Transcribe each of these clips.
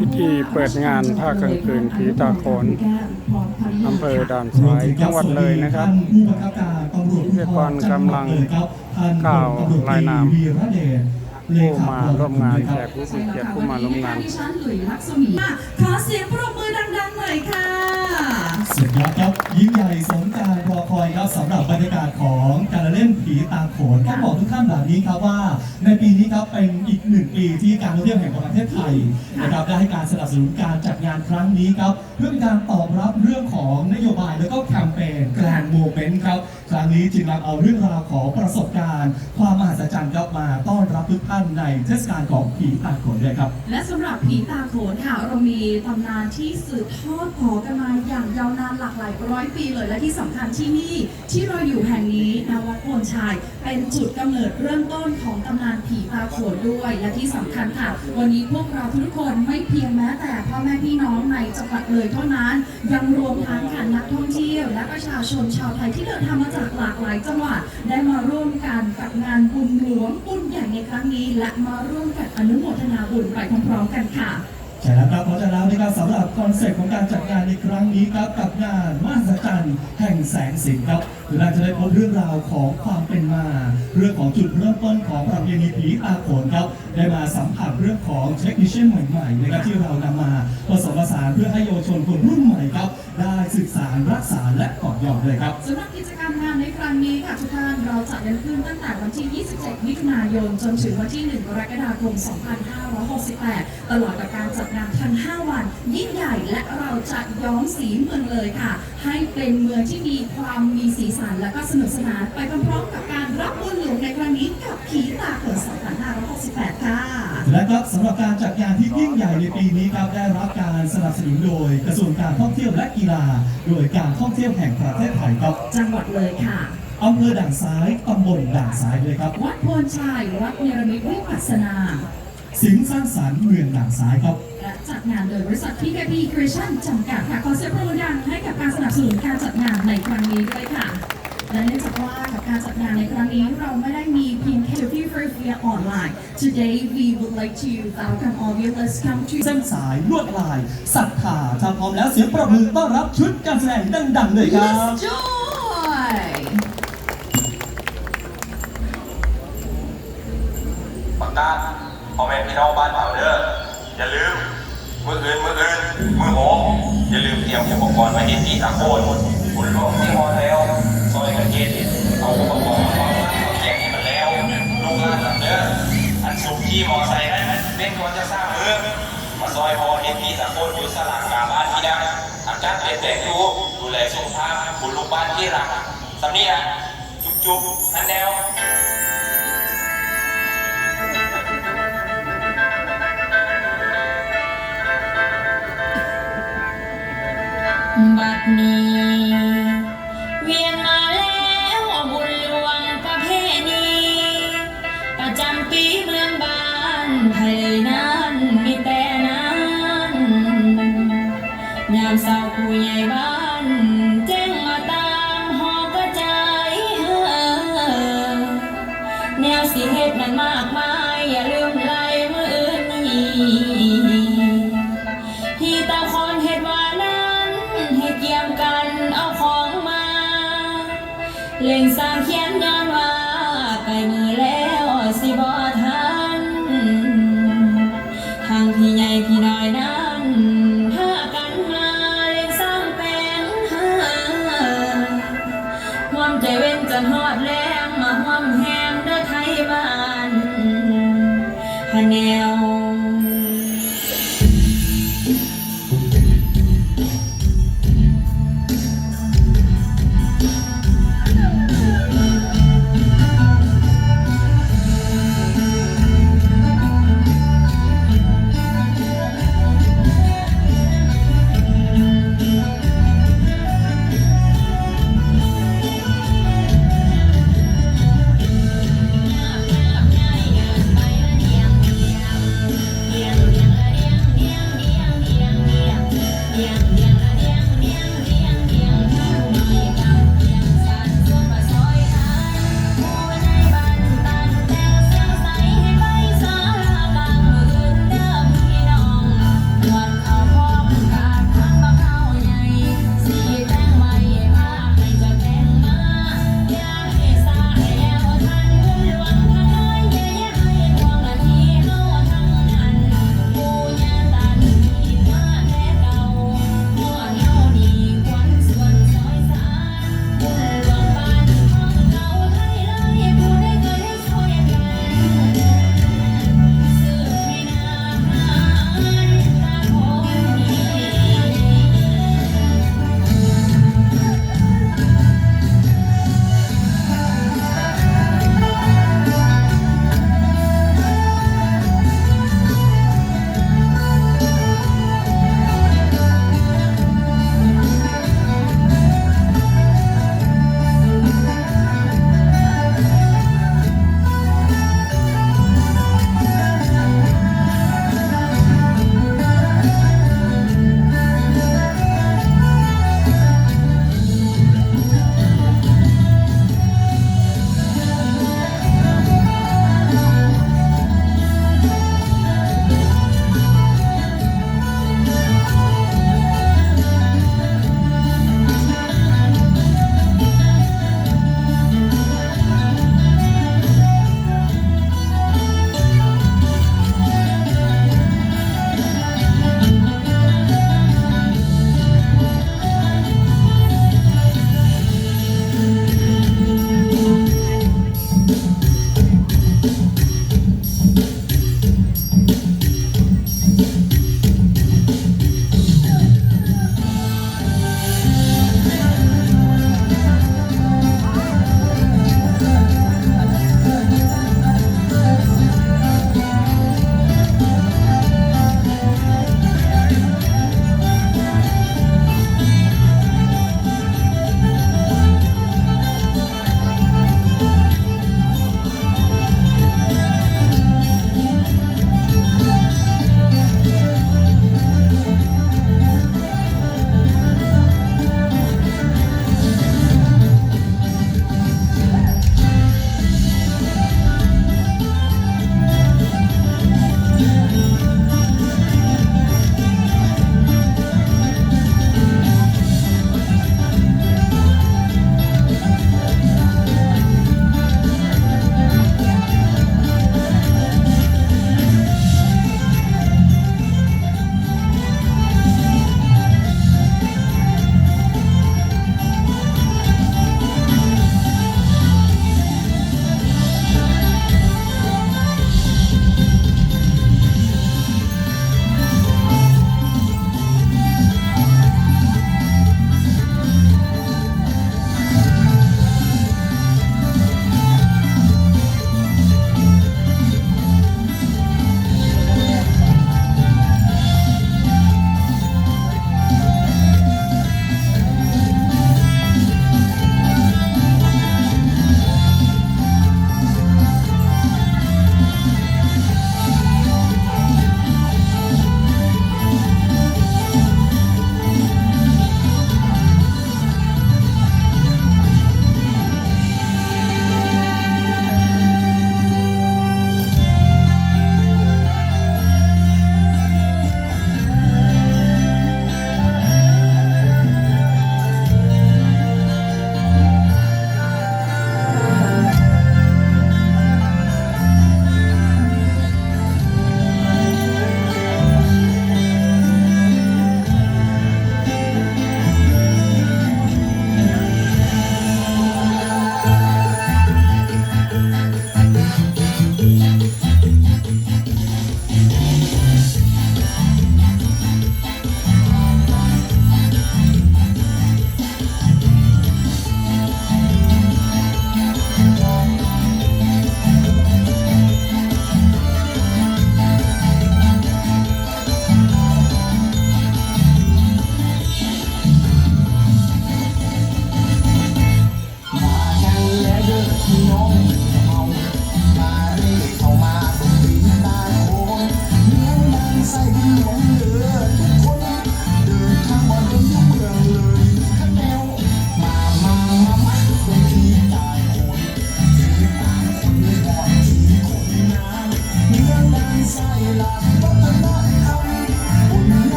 พิธีเปิดงานภาคกลางคืนผีตาโขนอำเภอด่านซ้ายจังหวัดเลยนะครับท่านผู้บังคับการตำรวจภูธรพิธีกรกำลังจัหวัดเลยครับท่านกล่าวรายนามผู้มาร่วมงานแขกผู้มีเกียรติผู้มาร่วมงานดิฉันหลุยลักษมีขอเสียงปรบมือดังๆหน่อยค่ะ สุดยอดครับยิ่งใหญ่สมการรอคอยครับสำหรับบรรยากาศของการเล่นผีตาโขนต้องบอกทุกท่านแบบนี้ครับว่า ในปีนี้ครับเป็นอีกหนึ่งปีที่การท่องเที่ยวแห่งประเทศไทยนะครับได้ให้การสนับสนุนการจัดงานครั้งนี้ครับเพื่อเป็นการตอบรับเรื่องของนโยบายแล้วก็แคมเปญแกรนโมเมนต์ครับ ครั้งนี้จึงนำเอาเรื่องราวของประสบการณ์ ความมหัศจรรย์ครับมาต้อนรับทุกท่านในเทศกาลของผีตาโขนด้วยครับ และสำหรับผีตาโขนค่ะเรามีตำนานที่สืบทอดขอกันมาอย่างยาวนานหลากหลายร้อยปีเลยและที่สำคัญที่นี่ที่เราอยู่แห่งนี้นวัดโพนชัยเป็นจุดกำเนิดเริ่มต้นของตำนานผีตาโขนด้วย และที่สำคัญค่ะ วันนี้พวกเราทุกคนไม่เพียงแม้แต่พ่อแม่พี่น้องในจังหวัดเลยเท่านั้น ยังรวมทั้งค่ะนักท่องเที่ยว และประชาชนชาวไทยที่เดินทางมาจากหลากหลายจังหวัดได้มาร่วมกันกับงานบุญหลวงบุญใหญ่ในครั้งนี้ และมาร่วมกันอนุโมทนาบุญไปพร้อมๆกันค่ะใช่แล้วครับเพราะฉะนั้นนะครับสำหรับคอนเซ็ปต์ของการจัดงานในครั้งนี้ครับกับงานมหัศจรรย์แห่งแสงสีครับเราจะได้พบเรื่องราวของความเป็นมา เรื่องของจุดเริ่มต้นของประเพณีผีตาโขนครับได้มาสัมผัสเรื่องของเทคนิคใหม่ๆนะครับที่เรานำมาผสมผสานเพื่อให้เยาวชนคนรุ่นใหม่ครับได้ศึกษารักษาและต่อยอดเลยครับ สำหรับกิจกรรมงานในครั้งนี้ค่ะทุกท่านเราจัดกันขึ้นตั้งแต่วันที่ 27 มิถุนายน จนถึงวันที่ 1 กรกฎาคม 2568 ตลอดกับการจัดงานทั้ง 5 วัน ยิ่งใหญ่และเราจะย้อมสีเมืองเลยค่ะ ให้เป็นเมืองที่มีความมีสีสันและก็สนุกสนานไปพร้อมๆกับการรับบุญหลวงในครั้งนี้กับผีตาเขิน2568 ค่ะ และครับสำหรับการจัดงานที่ยิ่งใหญ่ในปีนี้ครับได้รับการ สนับสนุนโดยกระทรวงการท่องเที่ยวและกีฬา โดยการท่องเที่ยวแห่งประเทศไทยครับจังหวัดเลยค่ะ อำเภอด่านซ้ายตำบลด่านซ้ายเลยครับ วัดโพนชัย วัดเนรมิตวิปัสสนา สิงห์สร้างสรรค์เมืองด่านซ้ายครับ และจัดงานโดยบริษัท PKP Creation จำกัดค่ะขอเสียงปรบมือดังให้กับการสนับสนุนการจัดงานในครั้งนี้ด้วยค่ะ และเนื่องจากว่ากับการจัดงานในครั้งนี้เราไม่ได้มีเพียงแค่ feel free via online today we would like to welcome all viewers come to เส้นสายลวดลายศรัทธาถ้าพร้อมแล้วเสียงประมือต้อนรับชุดการแสดงดังๆเลยครับ Let's joy ปากกาพ่อแม่พี่น้องบ้านเผาเด้ออย่าลืมมืออื่นมืออื่นมือโหงอย่าลืมเตรียมอุปกรณ์ไว้ที่ที่ตะโกนคุณหลวงที่ฮอแล้ว ซอยกันเย็นเอาอุปกรณ์มาวางแจกให้มันแล้วลูกหลานหลังเด้ออันสุขี่มอไซค์ได้ไหมเล่นก่อนจะสร้างมืองมาซอยพอเห็นที่ตะโกนอยู่สลากกาบ้านที่ดังอากาศเปลี่ยนแปลงอยู่ดูแลสุขภาพคุณลูกบ้านที่รักสำเนียงจุ๊บๆนั่นแนวบัดนี้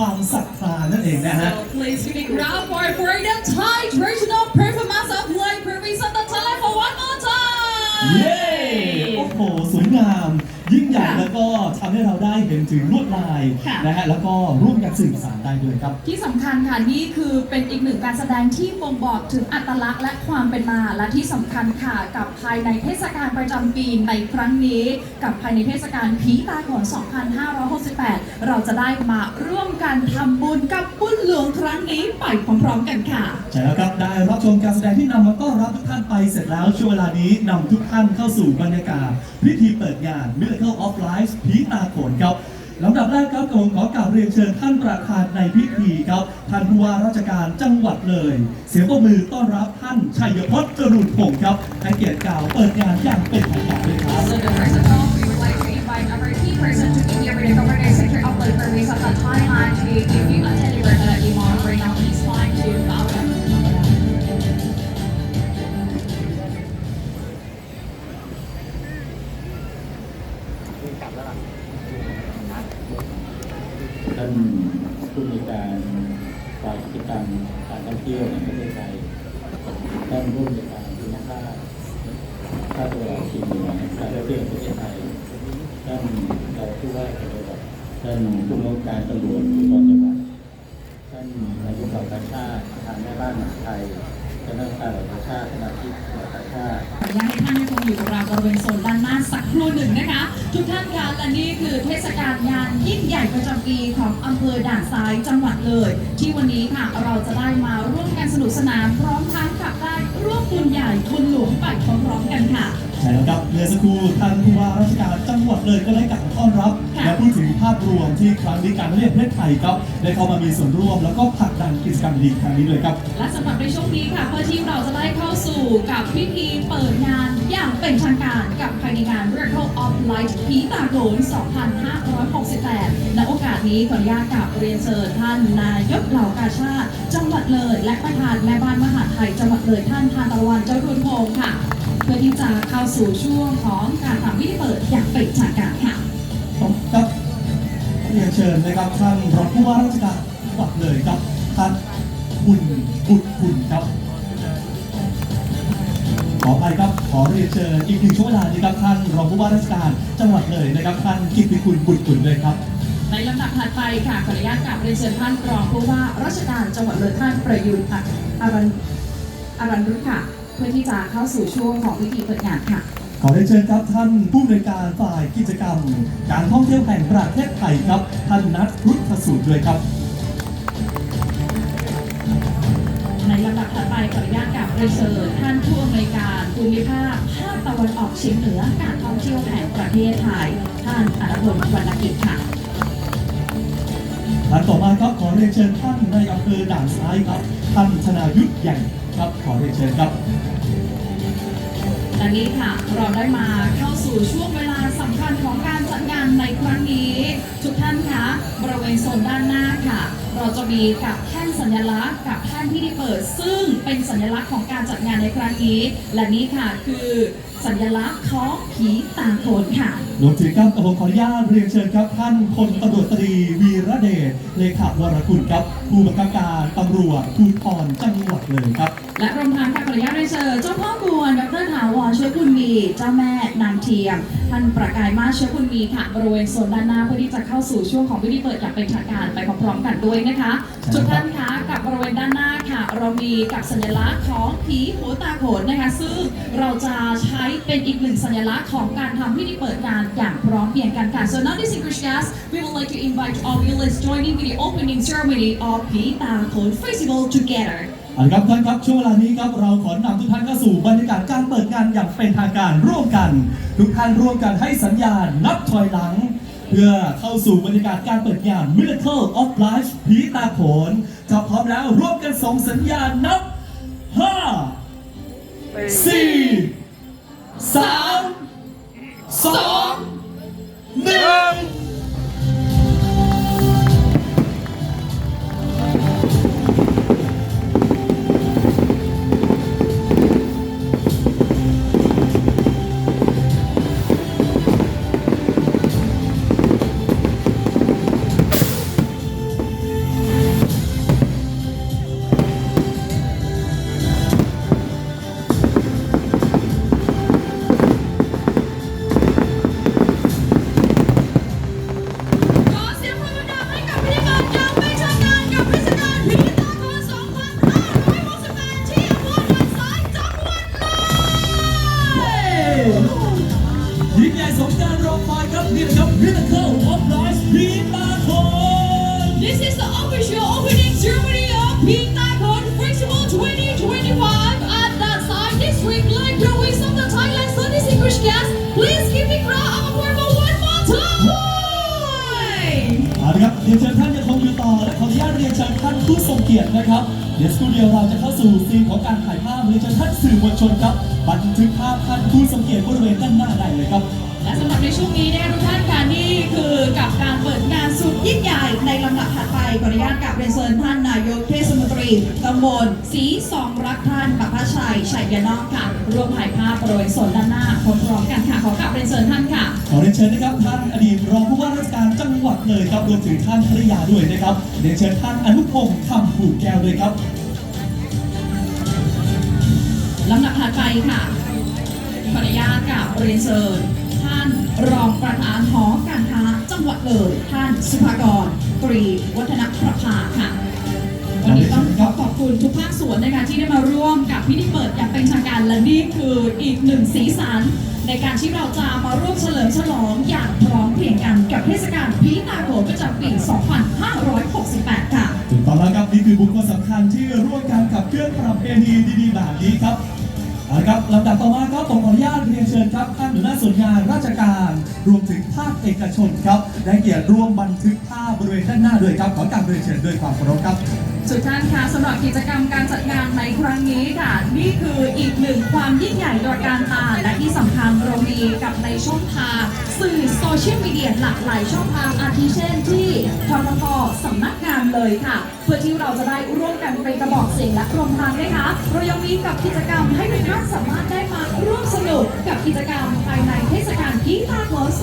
ความศรัทธานั่นเองนะฮะ So please give a นะฮะแล้วก็ร่วมกันสื่อสารได้ด้วยครับ ที่สำคัญค่ะนี่คือเป็นอีกหนึ่งการแสดงที่บ่งบอกถึงอัตลักษณ์และความเป็นมาและที่สำคัญค่ะกับภายในเทศกาลประจำปีในครั้งนี้ กับภายในเทศกาลผีตาโขน2568 เราจะได้มาร่วมกันทำบุญกับบุญหลวงครั้งนี้ไปพร้อมๆกันค่ะ ใช่แล้วครับ ได้รับชมการแสดงที่นำมาต้อนรับทุกท่านไปเสร็จแล้ว ช่วงเวลานี้นำทุกท่านเข้าสู่บรรยากาศพิธีเปิดงาน Miracle of Life ผีตาโขนครับ ลำดับแรกครับผมขอกราบเรียนเชิญท่านประธานในพิธีครับท่านผู้ว่าราชการจังหวัดเลย เสียงปรบมือต้อนรับท่านชัยพจน์จรุนพงศ์ครับให้เกียรติกล่าวเปิดงานอย่างเป็นทางการเลยครับ นุญาตให้ท่านยังคงอยู่กับเราบริเวณโซนด้านหน้าสักครู่หนึ่งนะคะ ทุกท่านคะและนี่คือเทศกาลงานยิ่งใหญ่ประจำปีของอำเภอด่านซ้ายจังหวัดเลย ที่วันนี้ค่ะเราจะได้มาร่วมกันสนุกสนานพร้อมทั้งขับได้ร่วมบุญใหญ่ทุนหลวงไปพร้อมๆกันค่ะ ใช่แล้วครับเมื่อสักครู่ท่านผู้ว่าราชการจังหวัดเลยก็ได้กล่าวต้อนรับค่ะและพูดถึงภาพรวมที่ครั้งนี้การท่องเที่ยวประเทศไทยครับได้เข้ามามีส่วนร่วมแล้วก็ผลักดันกิจกรรมดีๆครั้งนี้เลยครับ และสำหรับในช่วงนี้ค่ะเพื่อที่เราจะได้เข้าสู่กับพิธีเปิดงานอย่างเป็นทางการกับภายในงาน Miracle of Light ผีตาโขน2568ณโอกาสนี้ขออนุญาตกราบเรียนเชิญท่านนายกเหล่ากาชาติจังหวัดเลย และประธานแม่บ้านมหาดไทยจังหวัดเลยท่านทานตะวันเจ้ารุนพงศ์ค่ะเพื่อที่จะเข้าสู่ช่วงของการทำพิธีเปิดอย่างเป็นทางการค่ะครับเรียนเชิญนะครับท่านรองผู้ว่าราชการจังหวัดเลยครับท่านคุณบุตรคุณครับ ขอไปครับขอเรียนเชิญอีกหนึ่งช่วงเวลานี้ครับท่านรองผู้ว่าราชการจังหวัดเลยนะครับท่านกิตติคุณบุตรคุณเลยครับในลำดับถัดไปค่ะขออนุญาตกราบเรียนเชิญท่านรองผู้ว่าราชการจังหวัดเลยท่านประยุทธ์อารันอารันรุตค่ะเพื่อที่จะเข้าสู่ช่วงของพิธีเปิดงานค่ะ ขอเรียนเชิญครับท่านผู้อำนวยการฝ่ายกิจกรรม การท่องเที่ยวแห่งประเทศไทยครับ ท่านนัทรุทธสูตรด้วยครับ ในลำดับถัดไปขออนุญาตกราบเรียนเชิญท่านผู้อำนวยการภูมิภาคภาคตะวันออกเฉียงเหนือการท่องเที่ยวแห่งประเทศไทย ท่านอนุพลวรรณกิจค่ะท่านต่อมาครับขอเรียนเชิญท่านในายอำเภอด่านซ้ายครับท่านธนายุทธใหญ่ ครับขอเรียนเชิญครับและนี้ค่ะเราได้มาเข้าสู่ช่วงเวลาสำคัญของการจัดงานในครั้งนี้ ทุกท่านคะบริเวณโซนด้านหน้าค่ะ เราจะมีกับแท่นสัญลักษณ์กับแท่นที่ได้เปิด ซึ่งเป็นสัญลักษณ์ของการจัดงานในครั้งนี้ และนี้ค่ะคือ สัญลักษณ์ของผีตาโขนค่ะรวมถึงครับกับผมขออนุญาตเรียนเชิญครับ ท่านพลตำรวจตรีวีระเดชเลขาวรกุลครับ ผู้บังคับการตำรวจภูธรจังหวัดเลยครับ และรวมทั้งค่ะขออนุญาตเรียนเชิญเจ้าพ่อกวนดรถาวรเชื้อคุณมีเจ้าแม่นางเทียม ท่านประกายมาสเชื้อคุณมีค่ะบริเวณโซนด้านหน้าเพื่อที่จะเข้าสู่ช่วงของพิธีเปิดอย่างเป็นทางการไปพร้อมๆกันด้วยนะคะใช่ครับทุกท่านคะกับบริเวณด้านหน้าค่ะ เรามีกับสัญลักษณ์ของผีหัวตาโขนนะคะ ซึ่งเราจะใช้เป็นอีกหนึ่งสัญลักษณ์ของการทำพิธีเปิดงานอย่างพร้อมเพรียงกันค่ะ so now distinguished guests we would like to invite all you let's join in with the opening ceremony of ผีตาโขน festival together เอาละครับท่านครับช่วงเวลานี้ครับเราขอนำทุกท่านเข้าสู่บรรยากาศการเปิดงานอย่างเป็นทางการร่วมกัน ทุกท่านร่วมกันให้สัญญาณนับถอยหลัง เพื่อเข้าสู่บรรยากาศการเปิดงาน Miracle of Life ผีตาโขนจะพร้อมแล้วร่วมกันส่งสัญญาณนับ 5 4 สามสองหนึ่ง enthusiasts, please give me crowd of approval one more เครับเดี๋ยวเชิญท่านจะคงอยู่ต่อและขออนุญาตเรียนเชิญท่านผู้ทรงเกียรตินะครับ เดี๋ยวสตูดิโอเราจะเข้าสู่ซีนของการถ่ายภาพเรียนเชิญท่านสื่อมวลชนครับ บันทึกภาพท่านผู้ทรงเกียรติบริเวณด้านหน้าได้เลยครับ และสำหรับในช่วงนี้เนี่ยทุกท่านการนี่คือกับการเปิดงานสุดยิ่งใหญ่ในลำดับถัดไปขออนุญาตกับเรียนเชิญท่านนายกเทศมนตรีตำบลสีสองรักท่าน ชัยชัยยนอกค่ะร่วมถ่ายภาพโปรยสนด้านหน้าพร้อมๆกันค่ะขอกลับเรียนเชิญท่านค่ะ ขอเรียนเชิญนะครับท่านอดีตรองผู้ว่าราชการจังหวัดเลยครับรวมถึงท่านภรรยาด้วยนะครับเรียนเชิญท่านอนุพงศ์คำผูกแก้วด้วยครับลำดับถัดไปค่ะขออนุญาตกับเรียนเชิญท่านรองประธานหอการค้าจังหวัดเลยท่านสุภากรตรีวัฒนประภาค่ะ คุณทุกภาคส่วนนะคะที่ได้มาร่วมกับพิธีเปิดอย่างเป็นทางการและนี่คืออีกหนึ่งสีสัน ในการที่เราจะมาร่วมเฉลิมฉลองอย่างพร้อมเพรียงกันกับเทศกาลพีตาโขประจำปี 2568 ค่ะ ถูกต้องแล้วครับนี่คือบุคคลสำคัญที่ร่วมกันขับเคลื่อนประเพณีดีๆแบบนี้ครับเอาละครับลำดับต่อมาครับผมขออนุญาตเรียนเชิญครับท่านหัวหน้าส่วนงานราชการรวมถึงภาคเอกชนครับได้เกียรติร่วมบันทึกภาพบริเวณด้านหน้าด้วยครับขอกรารเรียนเชิญด้วยความเคารพครับ สุดท่านคะสำหรับกิจกรรมการจัดงานในครั้งนี้ค่ะ นี่คืออีกหนึ่งความยิ่งใหญ่โดยการตาและที่สำคัญเรามีกับในช่องทางสื่อโซเชียลมีเดียหลากหลายช่องทางอาทิเช่นที่ทรทสำนักงานเลยค่ะ พื่อที่เราจะได้ร่วมกันเป็นกระบอกเสียงและรวมทางนะคะเรายังมีกับกิจกรรมให้ทุกท่านสามารถได้มาร่วมสนุกกับกิจกรรมภายในเทศกาลกีตาร์เวิร์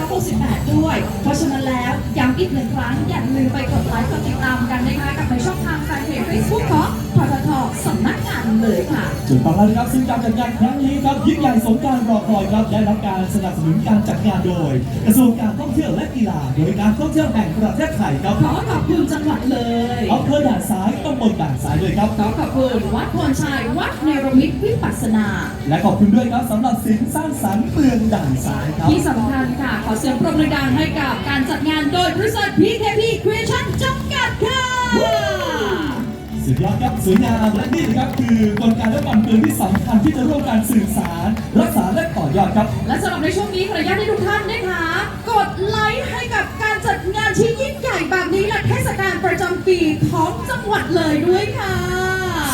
2568 ด้วย เพราะฉะนั้นแล้วย้ำอีกหนึ่งครั้งอย่าลืมไปกดไลค์กดติดตามกันนะคะกับในช่องทางแฟนเพจ Facebook ของ ทททสำนักงานเลยค่ะถูกต้องแล้วนะครับซึ่งการจัดงานครั้งนี้ครับยิ่งใหญ่สมการรอคอยครับได้รับการสนับสนุนการจัดงานโดยกระทรวงการท่องเที่ยวและกีฬาโดยการท่องเที่ยวแห่งประเทศไทยครับขอขอบคุณจังหวัดเลยอำเภอด่านซ้ายตำบลด่านซ้ายด้วยครับขอขอบคุณวัดพลชัยวัดเนรมิตวิปัสสนา และขอบคุณด้วยครับสำหรับสินสร้างสรรค์เปลืองด่านซ้ายครับที่สำคัญค่ะขอเสียงปรบมือดังให้กับการจัดงานโดยบริษัท PKP Creation จำกัดค่ะ สุดยอดครับสวยงามและนี่นะครับคือกลไกและความเกินที่สำคัญที่จะร่วมการสื่อสาร รักษาและต่อยอดครับ และสำหรับในช่วงนี้ขออนุญาตให้ทุกท่านนะคะกดไลค์ให้กับการจัดงานที่ยิ่งใหญ่แบบนี้และเทศกาลประจำปีของจังหวัดเลยด้วยค่ะ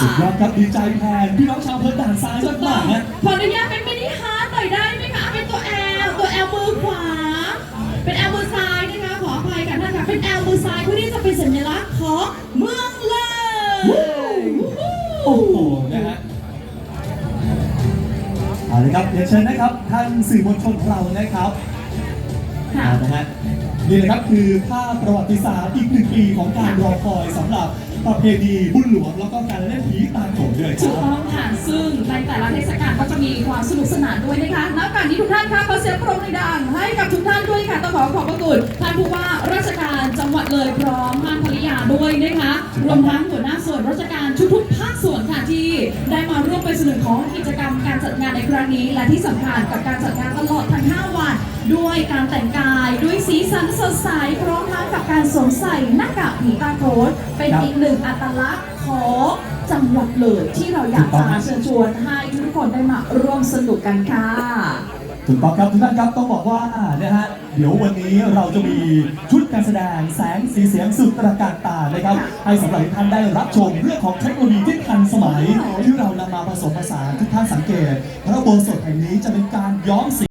สุดยอดครับดีใจแทนพี่น้องชาวอำเภอด่านซ้ายถูกต้มาอกงๆนะขออนุญาตเป็นมินิฮาร์ดหน่อยได้ไหมคะเป็นตัว L ตัว L มือขวา เป็น L มือซ้าย เอาเลยครับเดี๋ยวเชิญนะครับท่านสื่อมวลชนของเรานะครับค่ะเอานะฮะนี่แหละครับคือภาพประวัติศาสตร์อีกหนึ่งปีของการรอคอยสำหรับประเพณีบุญหลวงแล้วก็การเล่นผีตาโขนด้วยคถูรักบต้องค่ะซึ่งในแต่ละเทศกาลก็จะมีความสนุกสนานด้วยนะคะณโอกาสนี้ทุกท่านคะขอเสียงปรบมือดังให้กับทุกท่านด้วยค่ะต้องขอขอบพระคุณท่านผู้ว่าราชการจังหวัดเลยพร้อมท่านภริยาด้วยนะคะรวมทั้งหัวหน้าส่วนราชการทุกๆ ได้มาร่วมเป็นส่วนหนึ่งของกิจกรรมการจัดงานในครั้งนี้ และที่สำคัญกับการจัดงานตลอดทั้ง 5 วัน ด้วยการแต่งกายด้วยสีสันสดใสพร้อมทั้งกับการสวมใส่หน้ากากผีตาโขนเป็นอีกหนึ่งอัตลักษณ์ของจังหวัดเลยที่เราอยากจะเชิญชวนให้ทุกคนได้มาร่วมสนุกกันค่ะถูกต้องครับทุกท่านครับต้องบอกว่านะฮะเดี๋ยววันนี้เราจะมีชุด การแสดงแสงสีเสียงสุดประการตานะครับให้สำหรับทุกท่านได้รับชมเรื่องของเทคโนโลยีที่ทันสมัย ที่เรานำมาผสมผสานทุกท่านสังเกตพระอุโบสถแห่งนี้จะเป็นการย้อมสี